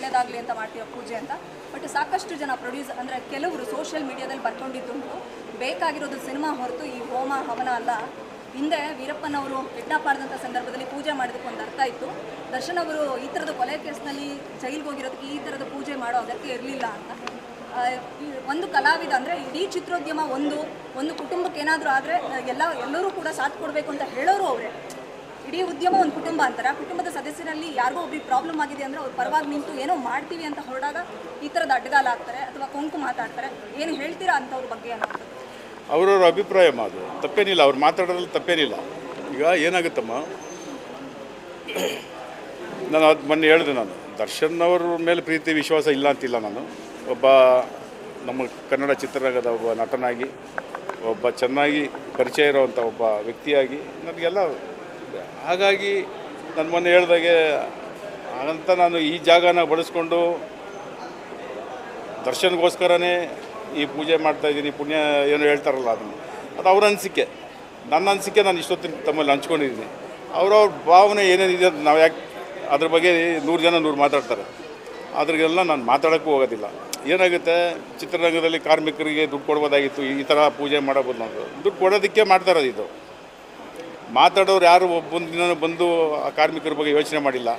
ಒಳ್ಳೇದಾಗಲಿ ಅಂತ ಮಾಡ್ತೀವಿ ಪೂಜೆ ಅಂತ. ಬಟ್ ಸಾಕಷ್ಟು ಜನ ಪ್ರೊಡ್ಯೂಸ್ ಅಂದರೆ ಕೆಲವರು ಸೋಷಿಯಲ್ ಮೀಡಿಯಾದಲ್ಲಿ ಬರ್ಕೊಂಡಿದ್ದುಂಟು ಬೇಕಾಗಿರೋದು ಸಿನಿಮಾ ಹೊರತು ಈ ಹೋಮ, ಹವನ ಅಲ್ಲ. ಹಿಂದೆ ವೀರಪ್ಪನವರು ಕಿಡ್ನಾಪ್ ಮಾಡಿದಂಥ ಸಂದರ್ಭದಲ್ಲಿ ಪೂಜೆ ಮಾಡೋದಕ್ಕೆ ಒಂದು ಅರ್ಥ ಇತ್ತು. ದರ್ಶನ್ ಅವರು ಈ ಥರದ ಕೊಲೆ ಕೇಸ್ನಲ್ಲಿ ಜೈಲಿಗೆ ಹೋಗಿರೋದಕ್ಕೆ ಈ ಥರದ ಪೂಜೆ ಮಾಡೋ ಅಗತ್ಯ ಇರಲಿಲ್ಲ ಅಂತ. ಒಂದು ಕಲಾವಿದ ಅಂದರೆ ಇಡೀ ಚಿತ್ರೋದ್ಯಮ ಒಂದು ಒಂದು ಕುಟುಂಬಕ್ಕೆ ಏನಾದರೂ ಆದರೆ ಎಲ್ಲ, ಎಲ್ಲರೂ ಕೂಡ ಸಾಥ್ ಕೊಡಬೇಕು ಅಂತ ಹೇಳೋರು ಅವರೇ. ಇಡೀ ಉದ್ಯಮ ಒಂದು ಕುಟುಂಬ ಅಂತಾರೆ. ಕುಟುಂಬದ ಸದಸ್ಯರಲ್ಲಿ ಯಾರಿಗೋ ಒಬ್ಬರಿಗೆ ಪ್ರಾಬ್ಲಮ್ ಆಗಿದೆ ಅಂದರೆ ಅವ್ರು ಪರವಾಗಿ ನಿಂತು ಏನೋ ಮಾಡ್ತೀವಿ ಅಂತ ಹೊರಡಾಗ ಈ ಥರದ ಅಡ್ಡಗಾಲ ಆಗ್ತಾರೆ ಅಥವಾ ಕೊಂಕು ಮಾತಾಡ್ತಾರೆ. ಏನು ಹೇಳ್ತೀರಾ ಅಂತವ್ರ ಬಗ್ಗೆ ಅನ್ನೋದು? ಅವರವ್ರ ಅಭಿಪ್ರಾಯ ಅದು ತಪ್ಪೇನಿಲ್ಲ. ಅವ್ರು ಮಾತಾಡೋದ್ರಲ್ಲಿ ತಪ್ಪೇನಿಲ್ಲ. ಈಗ ಏನಾಗುತ್ತಮ್ಮ? ನಾನು ಅದು ಮೊನ್ನೆ ಹೇಳಿದೆ ನಾನು ದರ್ಶನ್ ಅವ್ರ ಮೇಲೆ ಪ್ರೀತಿ, ವಿಶ್ವಾಸ ಇಲ್ಲ ಅಂತಿಲ್ಲ ನಾನು. ಒಬ್ಬ ನಮ್ಮ ಕನ್ನಡ ಚಿತ್ರರಂಗದ ಒಬ್ಬ ನಟನಾಗಿ, ಒಬ್ಬ ಚೆನ್ನಾಗಿ ಪರಿಚಯ ಇರುವಂಥ ಒಬ್ಬ ವ್ಯಕ್ತಿಯಾಗಿ ನನಗೆಲ್ಲ ಹಾಗಾಗಿ ನನ್ನ ಮೊನ್ನೆ ಹೇಳ್ದಾಗೆ ಅಂತ ನಾನು ಈ ಜಾಗನ ಬಳಸ್ಕೊಂಡು ದರ್ಶನಗೋಸ್ಕರನೇ ಈ ಪೂಜೆ ಮಾಡ್ತಾ ಇದ್ದೀನಿ. ಪುಣ್ಯ ಏನು ಹೇಳ್ತಾರಲ್ಲ ಅದನ್ನು. ಅದು ಅವ್ರ ಅನಿಸಿಕೆ. ನನ್ನ ಅನಿಸಿಕೆ ನಾನು ಇಷ್ಟೊತ್ತಿನ ತಮ್ಮಲ್ಲಿ ಹಂಚ್ಕೊಂಡಿದ್ದೀನಿ. ಅವ್ರವ್ರ ಭಾವನೆ ಏನೇನಿದೆ ಅದು ನಾವು ಯಾಕೆ ಅದ್ರ ಬಗ್ಗೆ ನೂರು ಜನ ನೂರು ಮಾತಾಡ್ತಾರೆ. ಅದ್ರಿಗೆಲ್ಲ ನಾನು ಮಾತಾಡೋಕ್ಕೂ ಹೋಗೋದಿಲ್ಲ. ಏನಾಗುತ್ತೆ? ಚಿತ್ರರಂಗದಲ್ಲಿ ಕಾರ್ಮಿಕರಿಗೆ ದುಡ್ಡು ಕೊಡ್ಬೋದಾಗಿತ್ತು. ಈ ಥರ ಪೂಜೆ ಮಾಡಬೋದು ನಾವು ದುಡ್ಡು ಕೊಡೋದಕ್ಕೆ ಮಾಡ್ತಾ ಇರೋದು ಇದು. ಮಾತಾಡೋರು ಯಾರು ಒಬ್ಬೊಂದು ಬಂದು ಆ ಕಾರ್ಮಿಕರ ಬಗ್ಗೆ ಯೋಚನೆ ಮಾಡಿಲ್ಲ.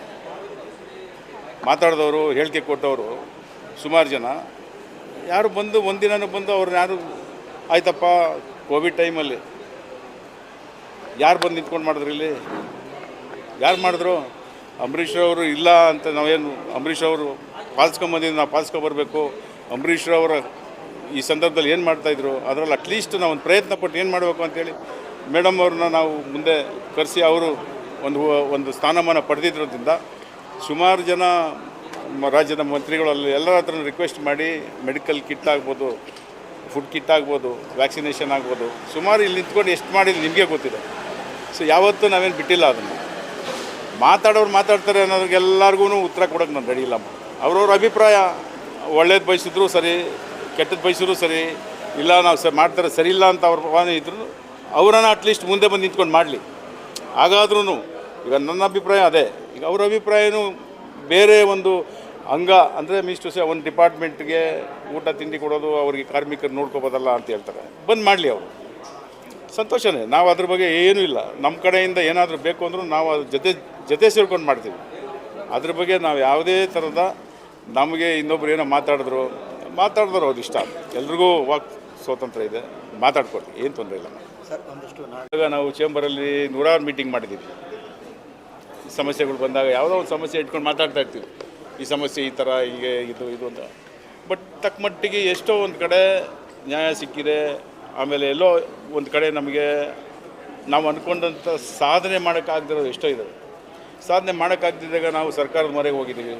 ಮಾತಾಡಿದವರು ಹೇಳಿಕೆ ಕೊಟ್ಟವರು ಸುಮಾರು ಜನ. ಯಾರು ಬಂದು ಒಂದಿನ ಬಂದು ಅವ್ರನ್ನ ಯಾರು, ಆಯ್ತಪ್ಪ, ಕೋವಿಡ್ ಟೈಮಲ್ಲಿ ಯಾರು ಬಂದು ನಿಂತ್ಕೊಂಡು ಮಾಡಿದ್ರು ಇಲ್ಲಿ? ಯಾರು ಮಾಡಿದ್ರು? ಅಂಬರೀಷ್ ಅವರು ಇಲ್ಲ ಅಂತ ನಾವೇನು, ಅಂಬರೀಷ್ ಅವರು ಪಾಲಿಸ್ಕೊಂಬಂದಿದ್ದು ನಾವು ಪಾಲಿಸ್ಕೊಬರ್ಬೇಕು ಅಂಬರೀಷ್ ಅವರ ಈ ಸಂದರ್ಭದಲ್ಲಿ ಏನು ಮಾಡ್ತಾಯಿದ್ರು ಅದರಲ್ಲಿ ಅಟ್ಲೀಸ್ಟ್ ನಾವು ಒಂದು ಪ್ರಯತ್ನ ಪಟ್ಟು ಏನು ಮಾಡಬೇಕು ಅಂತೇಳಿ ಮೇಡಮ್ ಅವ್ರನ್ನ ನಾವು ಮುಂದೆ ಕರೆಸಿ ಅವರು ಒಂದು ಒಂದು ಸ್ಥಾನಮಾನ ಪಡೆದಿದ್ದರೋದ್ರಿಂದ ಸುಮಾರು ಜನ ರಾಜ್ಯದ ಮಂತ್ರಿಗಳಲ್ಲಿ ಎಲ್ಲರ ಹತ್ರ ರಿಕ್ವೆಸ್ಟ್ ಮಾಡಿ ಮೆಡಿಕಲ್ ಕಿಟ್ ಆಗ್ಬೋದು ಫುಡ್ ಕಿಟ್ ಆಗ್ಬೋದು ವ್ಯಾಕ್ಸಿನೇಷನ್ ಆಗ್ಬೋದು. ಸುಮಾರು ಇಲ್ಲಿ ನಿಂತ್ಕೊಂಡು ಎಷ್ಟು ಮಾಡಿದ್ರು ನಿಮಗೆ ಗೊತ್ತಿದೆ. ಸೊ ಯಾವತ್ತೂ ನಾವೇನು ಬಿಟ್ಟಿಲ್ಲ ಅದನ್ನು. ಮಾತಾಡೋರು ಮಾತಾಡ್ತಾರೆ ಅನ್ನೋರಿಗೆಲ್ಲರಿಗೂ ಉತ್ತರ ಕೊಡೋಕೆ ನಾನು ರೆಡಿ ಇಲ್ಲ. ಅವ್ರವ್ರ ಅಭಿಪ್ರಾಯ ಒಳ್ಳೇದು ಬಯಸಿದ್ರು ಸರಿ ಕೆಟ್ಟದ್ದು ಬಯಸಿದ್ರು ಸರಿ, ಇಲ್ಲ ನಾವು ಸ, ಮಾಡ್ತಾರೆ ಸರಿ ಇಲ್ಲ ಅಂತ ಅವ್ರ ಭಾವನೆ ಇದ್ರು ಅವರನ್ನು ಅಟ್ಲೀಸ್ಟ್ ಮುಂದೆ ಬಂದು ನಿಂತ್ಕೊಂಡು ಮಾಡಲಿ. ಹಾಗಾದ್ರೂ ಈಗ ನನ್ನ ಅಭಿಪ್ರಾಯ ಅದೇ. ಈಗ ಅವ್ರ ಅಭಿಪ್ರಾಯನೂ ಬೇರೆ ಒಂದು ಅಂಗ, ಅಂದರೆ ಮೀನ್ಸ್ ಟು ಸೇ ಒಂದು ಡಿಪಾರ್ಟ್ಮೆಂಟ್ಗೆ ಊಟ ತಿಂಡಿ ಕೊಡೋದು, ಅವ್ರಿಗೆ ಕಾರ್ಮಿಕರು ನೋಡ್ಕೋಬೋದಲ್ಲ ಅಂತ ಹೇಳ್ತಾರೆ. ಬಂದು ಮಾಡಲಿ ಅವರು. ಸಂತೋಷನೇ. ನಾವು ಅದ್ರ ಬಗ್ಗೆ ಏನೂ ಇಲ್ಲ. ನಮ್ಮ ಕಡೆಯಿಂದ ಏನಾದರೂ ಬೇಕು ಅಂದರೂ ನಾವು ಅದ್ರ ಜೊತೆ ಜೊತೆ ಸೇರ್ಕೊಂಡು ಮಾಡ್ತೀವಿ. ಅದ್ರ ಬಗ್ಗೆ ನಾವು ಯಾವುದೇ ಥರದ ನಮಗೆ ಇನ್ನೊಬ್ರು ಏನೋ ಮಾತಾಡಿದ್ರು ಮಾತಾಡಿದ್ರು ಅದು ಇಷ್ಟ. ಎಲ್ರಿಗೂ ವಾಕ್ ಸ್ವಾತಂತ್ರ್ಯ ಇದೆ ಮಾತಾಡ್ಕೊಳ್ತೀವಿ ಏನು ತೊಂದರೆ ಇಲ್ಲ. ಇವಾಗ ನಾವು ಚೇಂಬರಲ್ಲಿ ನೂರಾರು ಮೀಟಿಂಗ್ ಮಾಡಿದ್ದೀವಿ. ಸಮಸ್ಯೆಗಳು ಬಂದಾಗ ಯಾವುದೋ ಒಂದು ಸಮಸ್ಯೆ ಇಟ್ಕೊಂಡು ಮಾತಾಡ್ತಾ ಇರ್ತೀವಿ. ಈ ಸಮಸ್ಯೆ ಈ ಥರ ಹೀಗೆ ಇದು ಇದು ಅಂತ. ಬಟ್ ತಕ್ಕ ಮಟ್ಟಿಗೆ ಎಷ್ಟೋ ಒಂದು ಕಡೆ ನ್ಯಾಯ ಸಿಕ್ಕಿದೆ. ಆಮೇಲೆ ಎಲ್ಲೋ ಒಂದು ಕಡೆ ನಮಗೆ ನಾವು ಅಂದ್ಕೊಂಡಂಥ ಸಾಧನೆ ಮಾಡೋಕ್ಕಾಗ್ದಿರೋದು ಎಷ್ಟೋ ಇದೆ. ಸಾಧನೆ ಮಾಡೋಕ್ಕಾಗ್ದಿದ್ದಾಗ ನಾವು ಸರ್ಕಾರದ ಮೊರೆಗೆ ಹೋಗಿದ್ದೀವಿ.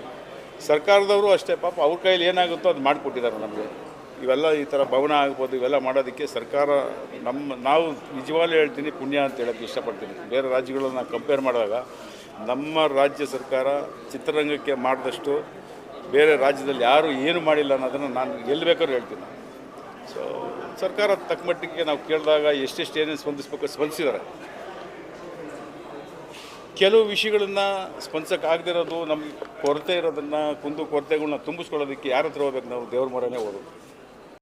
ಸರ್ಕಾರದವರು ಅಷ್ಟೇ ಪಾಪ ಅವ್ರ ಕೈಯಲ್ಲಿ ಏನಾಗುತ್ತೋ ಅದು ಮಾಡಿಕೊಟ್ಟಿದ್ದಾರೆ ನಮಗೆ. ಇವೆಲ್ಲ ಈ ಥರ ಭವನ ಆಗ್ಬೋದು, ಇವೆಲ್ಲ ಮಾಡೋದಕ್ಕೆ ಸರ್ಕಾರ ನಮ್ಮ, ನಾವು ನಿಜವಾಗ್ಲೂ ಹೇಳ್ತೀನಿ ಪುಣ್ಯ ಅಂತ ಹೇಳೋಕ್ಕೆ ಇಷ್ಟಪಡ್ತೀನಿ. ಬೇರೆ ರಾಜ್ಯಗಳನ್ನ ಕಂಪೇರ್ ಮಾಡಿದಾಗ ನಮ್ಮ ರಾಜ್ಯ ಸರ್ಕಾರ ಚಿತ್ರರಂಗಕ್ಕೆ ಮಾಡಿದಷ್ಟು ಬೇರೆ ರಾಜ್ಯದಲ್ಲಿ ಯಾರು ಏನು ಮಾಡಿಲ್ಲ ಅನ್ನೋದನ್ನು ನಾನು ಎಲ್ಲಿ ಬೇಕಾದ್ರೂ ಹೇಳ್ತೀನಿ. ಸೊ ಸರ್ಕಾರ ತಕ್ಕ ಮಟ್ಟಿಗೆ ನಾವು ಕೇಳಿದಾಗ ಎಷ್ಟೆಷ್ಟು ಏನೇನು ಸ್ಪಂದಿಸ್ಬೇಕು ಸ್ಪಂದಿಸಿದ್ದಾರೆ. ಕೆಲವು ವಿಷಯಗಳನ್ನು ಸ್ಪಂದಿಸೋಕ್ಕಾಗದಿರೋದು ನಮಗೆ ಕೊರತೆ ಇರೋದನ್ನು, ಕುಂದು ಕೊರತೆಗಳನ್ನ ತುಂಬಿಸ್ಕೊಳ್ಳೋದಕ್ಕೆ ಯಾರ ಹತ್ರ ಹೋಗ್ಬೇಕು ನಾವು? ದೇವ್ರ ಮರನೇ ಹೋಗೋದು